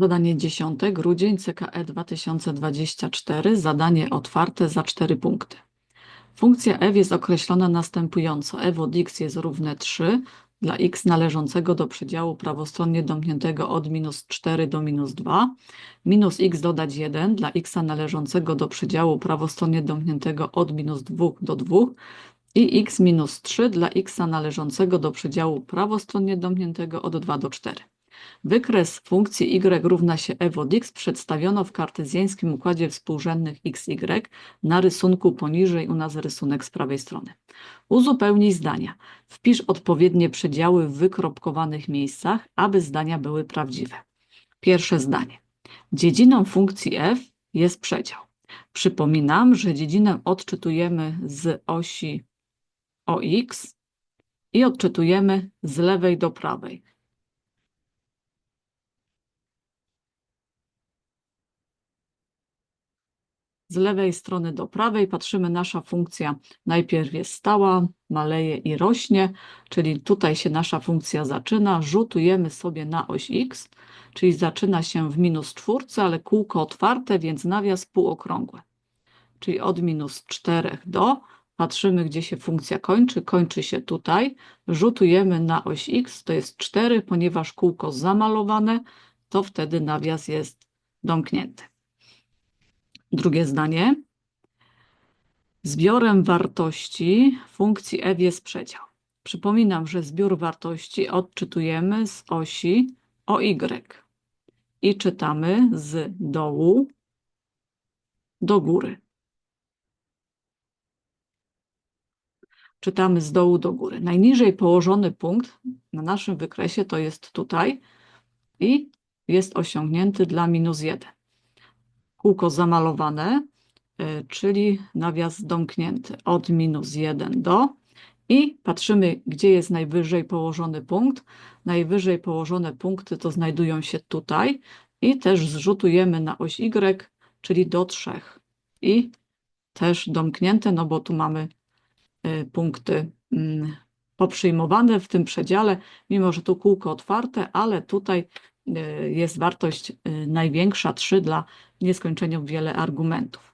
Zadanie 10, grudzień, CKE 2024, zadanie otwarte za 4 punkty. Funkcja f jest określona następująco. f od x jest równe 3 dla x należącego do przedziału prawostronnie domkniętego od minus 4 do minus 2, minus x dodać 1 dla x należącego do przedziału prawostronnie domkniętego od minus 2 do 2 i x minus 3 dla x należącego do przedziału prawostronnie domkniętego od 2 do 4. Wykres funkcji y równa się f od x przedstawiono w kartezjańskim układzie współrzędnych x, y na rysunku poniżej u nas rysunek z prawej strony. Uzupełnij zdania. Wpisz odpowiednie przedziały w wykropkowanych miejscach, aby zdania były prawdziwe. Pierwsze zdanie. Dziedziną funkcji f jest przedział. Przypominam, że dziedzinę odczytujemy z osi OX i odczytujemy z lewej do prawej. Lewej strony do prawej patrzymy, nasza funkcja najpierw jest stała, maleje i rośnie, czyli tutaj się nasza funkcja zaczyna, rzutujemy sobie na oś x, czyli zaczyna się w minus czwórce, ale kółko otwarte, więc nawias półokrągły. Czyli od minus 4 do, patrzymy gdzie się funkcja kończy, kończy się tutaj, rzutujemy na oś x, to jest 4, ponieważ kółko zamalowane, to wtedy nawias jest domknięty. Drugie zdanie. Zbiorem wartości funkcji f jest przedział. Przypominam, że zbiór wartości odczytujemy z osi OY i czytamy z dołu do góry. Czytamy z dołu do góry. Najniżej położony punkt na naszym wykresie to jest tutaj i jest osiągnięty dla minus 1 kółko zamalowane, y, czyli nawias domknięty od minus 1 do i patrzymy, gdzie jest najwyżej położony punkt. Najwyżej położone punkty to znajdują się tutaj i też zrzutujemy na oś Y, czyli do 3 i też domknięte, no bo tu mamy y, punkty mm, poprzyjmowane w tym przedziale, mimo że tu kółko otwarte, ale tutaj jest wartość największa 3 dla nieskończenie wiele argumentów.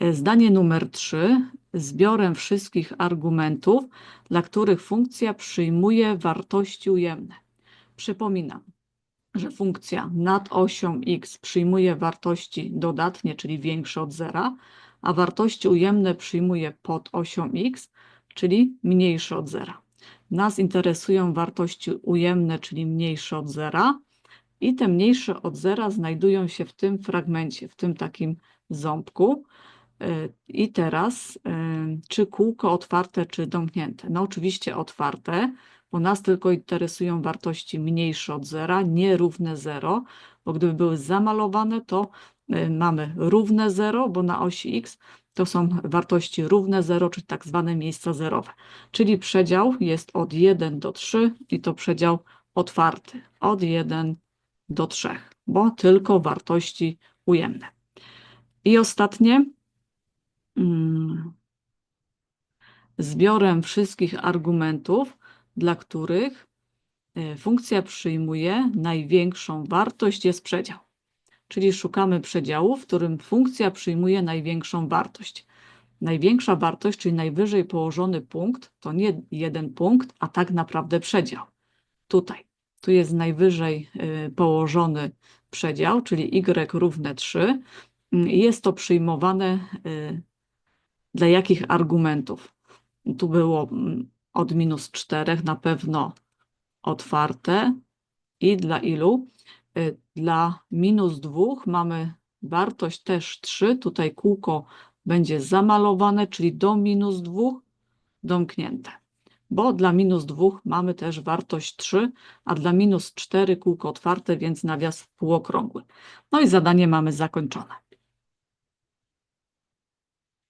E, Zdanie numer 3. Zbiorem wszystkich argumentów, dla których funkcja przyjmuje wartości ujemne. Przypominam, że funkcja nad osią x przyjmuje wartości dodatnie, czyli większe od zera, a wartości ujemne przyjmuje pod osią x, czyli mniejsze od zera. Nas interesują wartości ujemne, czyli mniejsze od zera, i te mniejsze od zera znajdują się w tym fragmencie, w tym takim ząbku. E, I teraz, e, czy kółko otwarte, czy domknięte? No oczywiście otwarte, bo nas tylko interesują wartości mniejsze od zera, nierówne zero, bo gdyby były zamalowane, to e, mamy równe zero, bo na osi x to są wartości równe zero, czyli tak zwane miejsca zerowe. Czyli przedział jest od 1 do 3 i to przedział otwarty, od 1 do 3, bo tylko wartości ujemne. I ostatnie. Mm, zbiorem wszystkich argumentów, dla których e, funkcja przyjmuje największą wartość jest przedział. Czyli szukamy przedziału, w którym funkcja przyjmuje największą wartość. Największa wartość, czyli najwyżej położony punkt, to nie jeden punkt, a tak naprawdę przedział. Tutaj. Tu jest najwyżej y, położony przedział, czyli y równe 3. Mm, jest to przyjmowane y, dla jakich argumentów? Tu było mm, od minus 4 na pewno otwarte. I dla ilu? Y, dla minus 2 mamy wartość też 3. Tutaj kółko będzie zamalowane, czyli do minus 2 domknięte bo dla minus 2 mamy też wartość 3, a dla minus 4 kółko otwarte, więc nawias półokrągły. No i zadanie mamy zakończone.